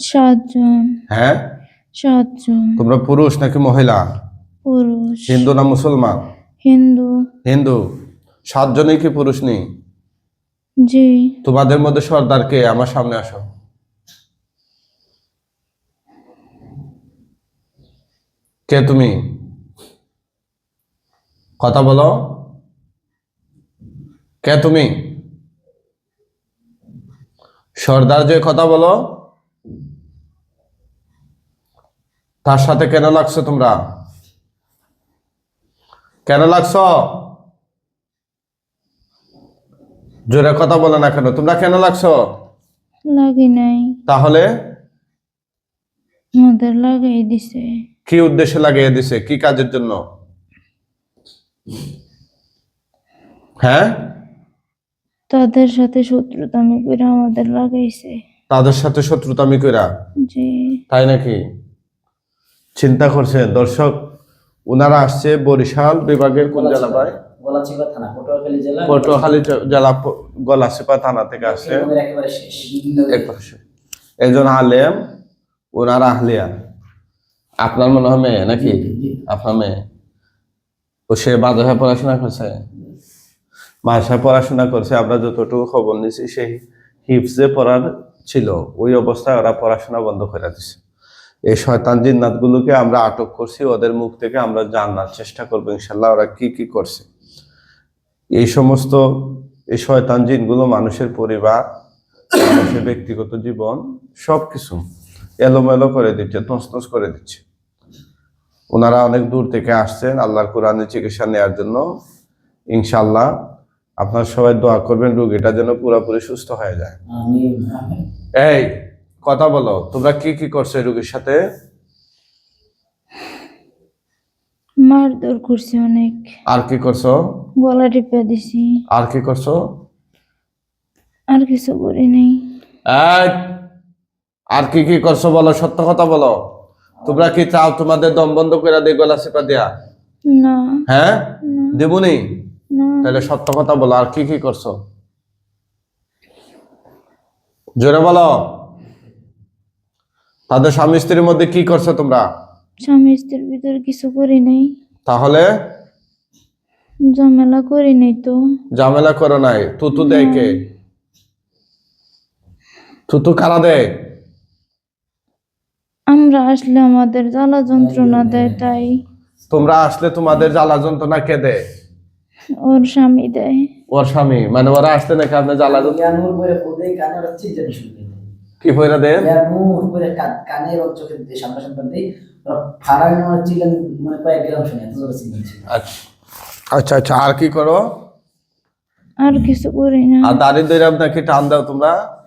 সাতজন। হ্যাঁ? সাতজন। তোমরা পুরুষ নাকি মহিলা? পুরুষ। হিন্দু না মুসলমান? হিন্দু। হিন্দু। সাতজনই কি পুরুষ নেই? জি। তোমাদের মধ্যে সর্দার কে? আমার সামনে আসো। কে তুমি? কথা বলো। কে তুমি? সর্দার যে কথা বলো। তার সাথে কেন লাগছো তোমরা? কেন লাগছো? জোরে কথা বলে না কেন? তোমরা কেন লাগছো? লাগি নাই। তাহলে? আমাদের লাগাই দিছে। কি উদ্দেশ্যে লাগিয়ে দিছে? কি কাজের জন্য? হ্যাঁ? তাদের সাথে শত্রুতামি করে আমাদের লাগাইছে। তাদের সাথে শত্রুতামি কইরা? জি। তাই নাকি? চিন্তা করছে দর্শক ওনারা আসছে বরিশাল বিভাগের কোন জেলা ভাই পটুয়াখালী জেলা। গলাচিপা থানা থেকে আসছে। একজন আলেম ওনারা আহলিয়া আপনার মনে হয় মেয়ে নাকি? আপনার মেয়ে? ও সে বাজারে পড়াশোনা করছে? ভাষায় পড়াশোনা করছে আমরা যতটুকু খবর নিছি সেই হিপসে পড়ার ছিল। ওই অবস্থায় ওরা পড়াশোনা বন্ধ করে দিছে। এই শয়তান জিন্নাতগুলোকে আমরা আটক করছি ওদের মুখ থেকে আমরা জানার চেষ্টা করব ইনশাল্লাহ ওরা কি কি করছে। এই সমস্ত এই শয়তান জিনগুলো মানুষের পরিবার মানুষের ব্যক্তিগত জীবন সবকিছু এলোমেলো করে দিচ্ছে তসনস করে দিচ্ছে। ওনারা অনেক দূর থেকে আসছেন আল্লাহর কোরআনের চিকিৎসা নেওয়ার জন্য। ইনশাল্লাহ আপনার সবাই দোয়া করবেন রুগীটা যেন পুরোপুরি সুস্থ হয়ে যায়। এই কথা বলো তোমরা কি কি করছ রুগীর সাথে? মারধর করছে অনেক। আর কি করছ? গলা টিপে দিছি। আর কি করছ? আর কিছু করি নাই। আর কি কি করছ বলো সত্য কথা বলো। তোমরা কি চাও তোমাদের দম বন্ধ করে দিয়ে গলা চেপা দেয়া? না। হ্যাঁ? না। দেবুনি? তাহলে সত্য কথা বলো আর কি কি করছ? জোরে বলো। তাদের স্বামী স্ত্রীর মধ্যে কি করছ তোমরা? স্বামী স্ত্রীর ভিতরে কিছু করি নাই। তাহলে? ঝামেলা করি নাই তো। ঝামেলা করো নাই। তুতু দেয় কে? তুতু কারা দেয়? আমরা আসলে আমাদের জ্বালা যন্ত্রণা দেয় তাই। তোমরা আসলে তোমাদের জ্বালা যন্ত্রণা কে দেয়? ওর স্বামী দেয়। ওর স্বামী। মানে ওরা আসতে নাকি আপনার জ্বালা যন্ত্রণা? কি পয়রা দেন? করে কা- কানে চোখে দিয়ে সামনে সামনে দিয়ে। মানে কয়েক গ্রাম শুনে এত জোরে আচ্ছা আচ্ছা আচ্ছা আর কি করো? আর কিছু করি না। আর দাঁড়িয়ে দৈরাম নাকি টান দাও তোমরা।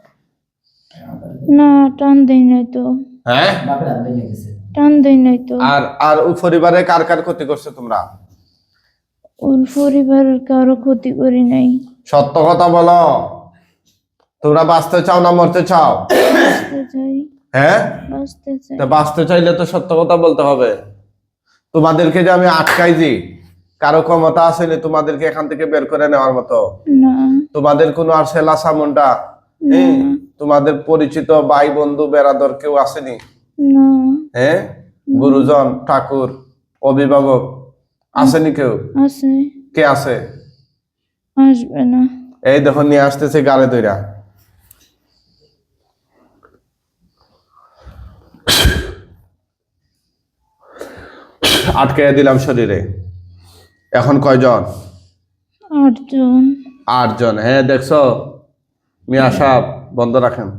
না টান দেই নাই তো। হ্যাঁ? বাপের হাত ভেঙে গেছে। টান দেই নাই তো। আর আর ওই পরিবারে কার কার ক্ষতি করছ তোমরা? ওর পরিবারের কারও ক্ষতি করি নাই। সত্য কথা বলো। তোমরা বাঁচতে চাও না মরতে চাও? হ্যাঁ? বাঁচতে চাইলে তো সত্য কথা বলতে হবে। তোমাদেরকে যে আমি আটকাই দিই কারও ক্ষমতা আসেনি তোমাদেরকে এখান থেকে বের করে নেওয়ার মতো? তোমাদের কোনো আর সেলা সামনটা তোমাদের পরিচিত ভাই বন্ধু বেড়াদর কেউ আসেনি হ্যাঁ? গুরুজন ঠাকুর অভিভাবক আসেনি কেউ? কে আছে? আসবে না। এই দেখো নিয়ে আসতেছে গাড়ি দইরা আটকে দিলাম শরীরে। এখন কয়জন? আটজন। আটজন। হ্যাঁ দেখছ? মিয়া সাহেব বন্ধ রাখেন।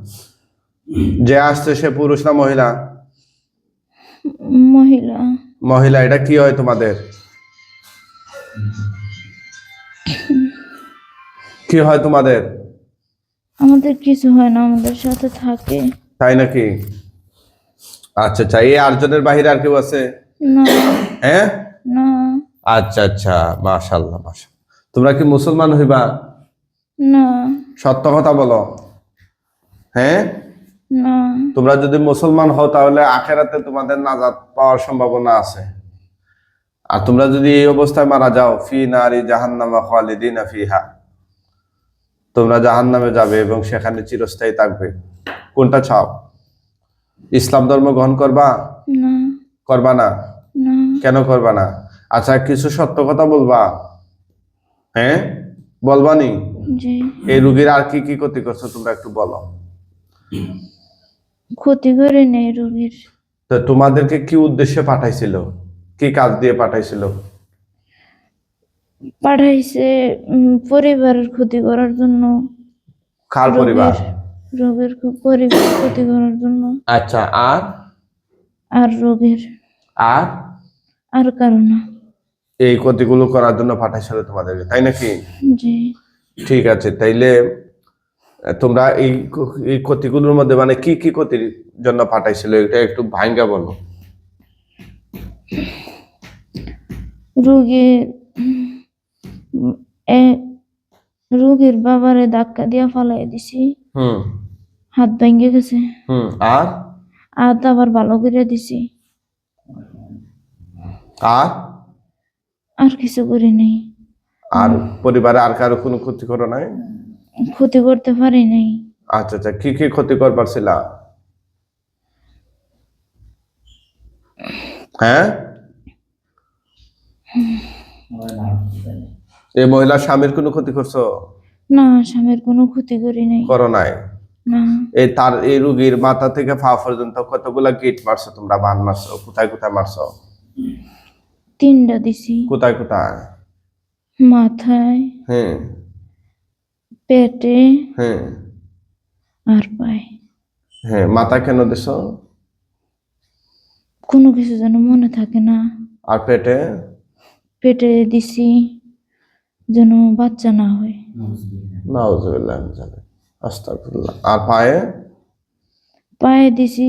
যে আসছে সে পুরুষ না মহিলা? মহিলা। মহিলা এটা কি হয় তোমাদের? কি হয় তোমাদের? আমাদের কিছু হয় না আমাদের সাথে থাকে। তাই নাকি? আচ্ছা আচ্ছা এই আটজনের বাহিরে আর কেউ আছে? হ্যাঁ? আচ্ছা আচ্ছা মাশাল্লাহ মাশাল্লাহ তোমরা কি মুসলমান হইবা? না। সত্য কথা বলো। হ্যাঁ? তোমরা যদি মুসলমান হও তাহলে আখেরাতে তোমাদের নাজাত পাওয়ার সম্ভাবনা আছে। আর তোমরা যদি এই অবস্থায় মারা যাও ফি নারি জাহান্নামা খালিদিনা ফিহা। তোমরা জাহান্নামে যাবে এবং সেখানে চিরস্থায়ী থাকবে। কোনটা চাও? ইসলাম ধর্ম গ্রহণ করবা? না। করবা না? কেন করবা না? আচ্ছা কিছু সত্য কথা বলবা? হ্যাঁ? বলবা নি? এই রুগীর আর কি কি ক্ষতি করছ তোমরা একটু বলো। ক্ষতি করে নেই রুগীর। তো তোমাদেরকে কি উদ্দেশ্যে পাঠাইছিল? কি কাজ দিয়ে পাঠাইছিল? পাঠাইছে পরিবারের ক্ষতি করার জন্য। কার পরিবার? রোগীর- খুব পরিবার ক্ষতি করার জন্য। আচ্ছা আর? আর রোগীর আর? আর কারণ এই ক্ষতিগুলো করার জন্য পাঠাইছিল তোমাদেরকে তাই নাকি? জি। ঠিক আছে তাইলে তোমরা এই এই ক্ষতিগুলোর মধ্যে মানে কি কি ক্ষতির জন্য পাঠাইছিল এটা একটু ভাঙ্গা বলো। রোগী এ রোগীর বাবারে ধাক্কা দিয়া ফালাই দিছি। হুম। হাত ভেঙে গেছে। হুম আর? হাত আবার ভালো করে দিছি। আর? আর কিছু করি নাই। আর পরিবারে আর কারও কোনো ক্ষতি করো নাই? ক্ষতি করতে পারি নাই। আচ্ছা আচ্ছা কি কি ক্ষতি কর পারছিলা হ্যাঁ? এই মহিলা স্বামীর কোনো ক্ষতি করছ? না স্বামীর কোনো ক্ষতি করি নাই। করো নাই? এই তার এই রুগীর মাথা থেকে পা পর্যন্ত কতগুলা গিট মারছো তোমরা? বান মারছো? কোথায় কোথায় মারছো? তিনটা দিছি। কোথায় কোথায়? মাথায় হ্যাঁ। পেটে হ্যাঁ। আর পায়ে। হ্যাঁ মাথা কেন দিছো? কোনো কিছু যেন মনে থাকে না। আর পেটে? পেটে দিছি যেন বাচ্চা না হয়। নাউজুবিল্লাহ। আস্তাগফিরুল্লাহ। আর পায়ে? পায়ে দিছি।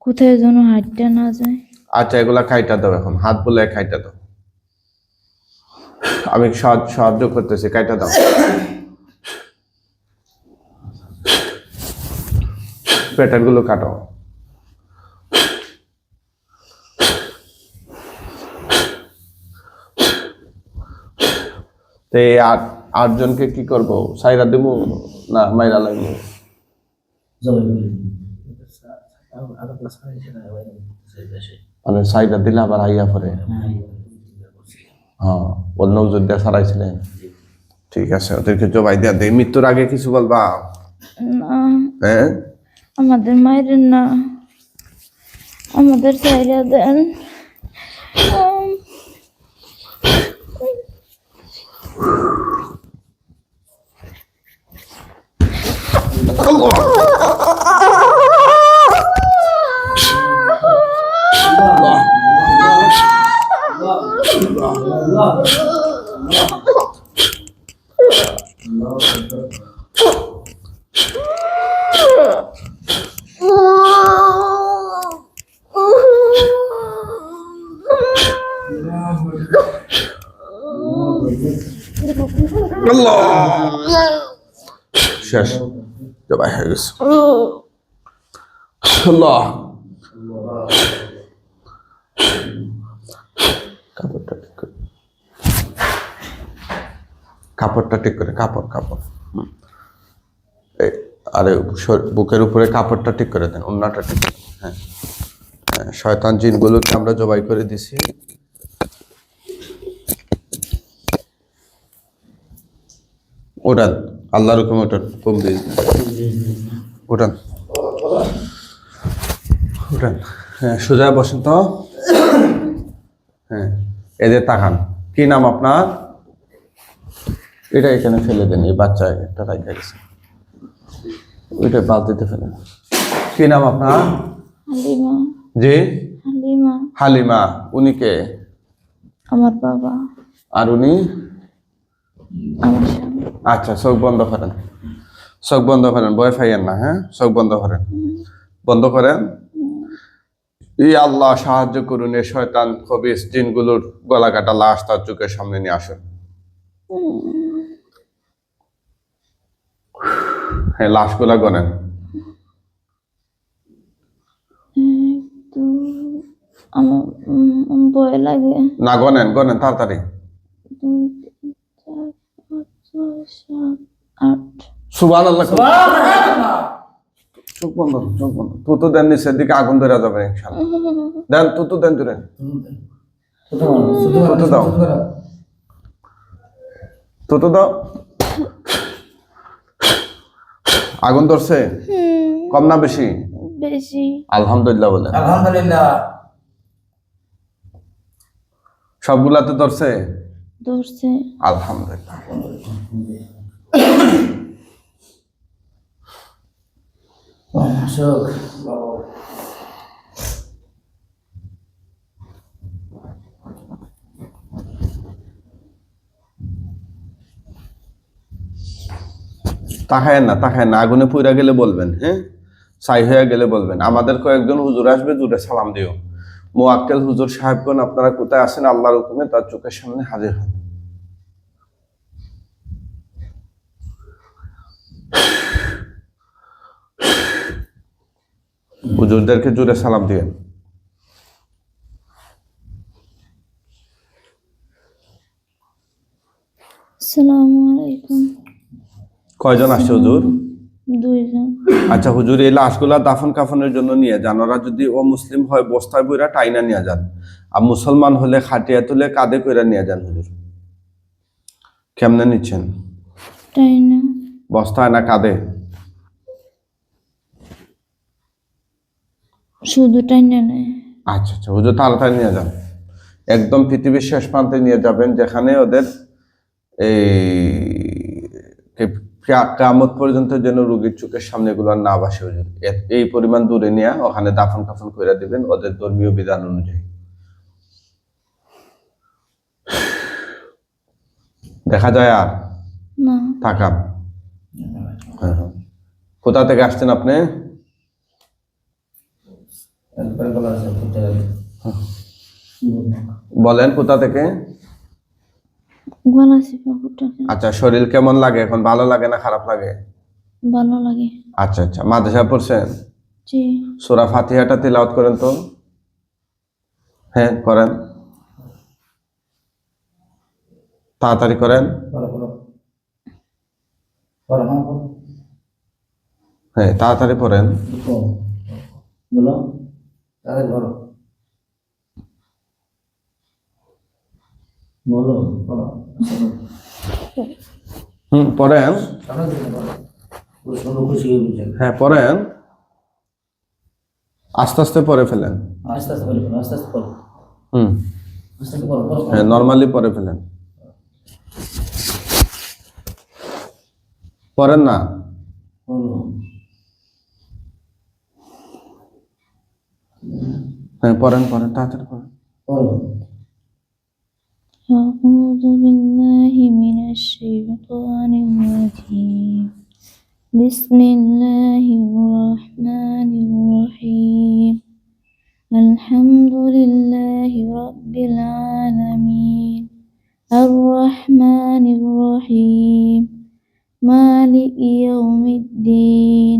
কোথায় যেন হাঁটতে না যায়। আচ্ছা এগুলা খাইটা দাও এখন। হাত বলে খাইটা দাও। আমি সাহায্য করতেছি খাইটা দাও। পেটেরগুলো কাটো। তো এই আট আটজনকে কি করব? সাইরা দেবো না মাইরা লাগবো। মানে সাইরা দিলে আবার আইয়া পরে হ্যাঁ, অন্য যোদ্ধা ছাড়াইছিলেন ঠিক আছে ওদেরকে জবাই দেওয়া দেয় মৃত্যুর আগে কিছু বলবা? না। হ্যাঁ আমাদের মায়ের না। আমাদের চাইরা দেন। শেষ। জবাই কাপড়টা ঠিক করে। কাপড়টা ঠিক করে কাপড় কাপড়। আরে বুকের উপরে কাপড়টা ঠিক করে দেন অন্যটা ঠিক হ্যাঁ। হ্যাঁ, শয়তান জিনগুলোকে আমরা জবাই করে দিছি। ওটান আল্লাহর হুকুম ওটান কমবে ওটান। ওটান। হ্যাঁ সোজা বসেন তো। হ্যাঁ এদের তাকান। কি নাম আপনার? এটা এখানে ফেলে দেন এই বাচ্চা একটা রাখা গেছে। ওইটা বালতিতে ফেলে কি নাম আপনার? জি? হালিমা। হালিমা উনি কে? আমার বাবা। আর উনি? আমার আচ্ছা চোখ বন্ধ করেন। চোখ বন্ধ করেন ভয় ফাইয়েন না হ্যাঁ? চোখ বন্ধ করেন। বন্ধ করেন। ই আল্লাহ সাহায্য করুন এই শয়তান খবিস জিনগুলোর গলা কাটা লাশ তার চোখের সামনে নিয়ে আসুন। হ্যাঁ লাশগুলা গনেন। ভয় লাগে। না গনেন গনেন তাড়াতাড়ি। সুবান আল্লাহ চোখ বন্ধ চোখ বন্ধ। তুতু দেন নিচের দিকে আগুন ধরে যাবে দেন দেন দাও। দাও। ধরছে? কম না বেশি? বেশি। আলহামদুলিল্লাহ বলে। আলহামদুলিল্লাহ। সবগুলাতে ধরছে? ধরছে। আলহামদুলিল্লাহ। অসুখ তাকায় না তাকায় না, আগুনে পুইরা গেলে বলবেন হ্যাঁ? ছাই হয়ে গেলে বলবেন। আমাদের কয়েকজন হুজুর আসবে দূরে সালাম দিও। মোয়াক্কেল হুজুর সাহেবগণ, আপনারা কোথায় আছেন? আল্লাহর হুকুমে তার চোখের সামনে হাজির হন। হুজুরদেরকে জুড়ে সালাম দিয়েন। আলাইকুম। কয়জন আসছে হুজুর? আচ্ছা হুজুর এই লাশগুলা দাফন কাফনের জন্য নিয়ে যান। ওরা যদি ও মুসলিম হয় বস্তায় বইরা টাইনা নিয়ে যান। আর মুসলমান হলে খাটিয়া তুলে কাঁধে কইরা নিয়ে যান হুজুর। কেমনে নিচ্ছেন? বস্তায় না কাঁধে? শুধু টাইনা নেয় আচ্ছা আচ্ছা হুজুর তাড়াতাড়ি নিয়ে যান। একদম পৃথিবীর শেষ প্রান্তে নিয়ে যাবেন যেখানে ওদের এই কামত পর্যন্ত যেন রোগীর চোখের সামনে এগুলো না বাসে হুজুর এই পরিমাণ দূরে নিয়ে ওখানে দাফন কাফন করে দিবেন ওদের ধর্মীয় বিধান অনুযায়ী। দেখা যায় আর? থাকাম হ্যাঁ, হ্যাঁ। কোথা থেকে আসছেন আপনি তারপরে বলা আছে ফুটে গেল বলেন কোথা থেকে? আচ্ছা শরীর কেমন লাগে এখন? ভালো লাগে না খারাপ লাগে? ভালো লাগে। আচ্ছা আচ্ছা। মাদ্রাসা পড়ছেন? জি। সুরা ফাতিহাটা তিলাওয়াত করেন তো? হ্যাঁ করেন। তাড়াতাড়ি করেন। হ্যাঁ হ্যাঁ তাড়াতাড়ি পড়েন। বলো। তাদের বলো। বলো বলো। হুম পড়েন। হয়ে পড়েন। আস্তে আস্তে পরে ফেলেন। আস্তে আস্তে আস্তে আস্তে হুম। হ্যাঁ নর্মালি পরে ফেলেন। পড়েন না। হ্যাঁ পড়েন পড়েন তাড়াতাড়ি পড়েন বলো أعوذ بالله من الشيطان الرجيم بسم الله الرحمن الرحيم الحمد لله رب العالمين الرحمن الرحيم مالك يوم الدين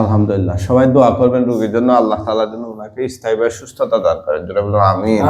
আলহামদুলিল্লাহ, সবাই দোয়া করবেন রোগীর জন্য, আল্লাহ তাআলা যেন ওনাকে স্থায়ীভাবে সুস্থতা দান করেন যেটা বললাম আমেন।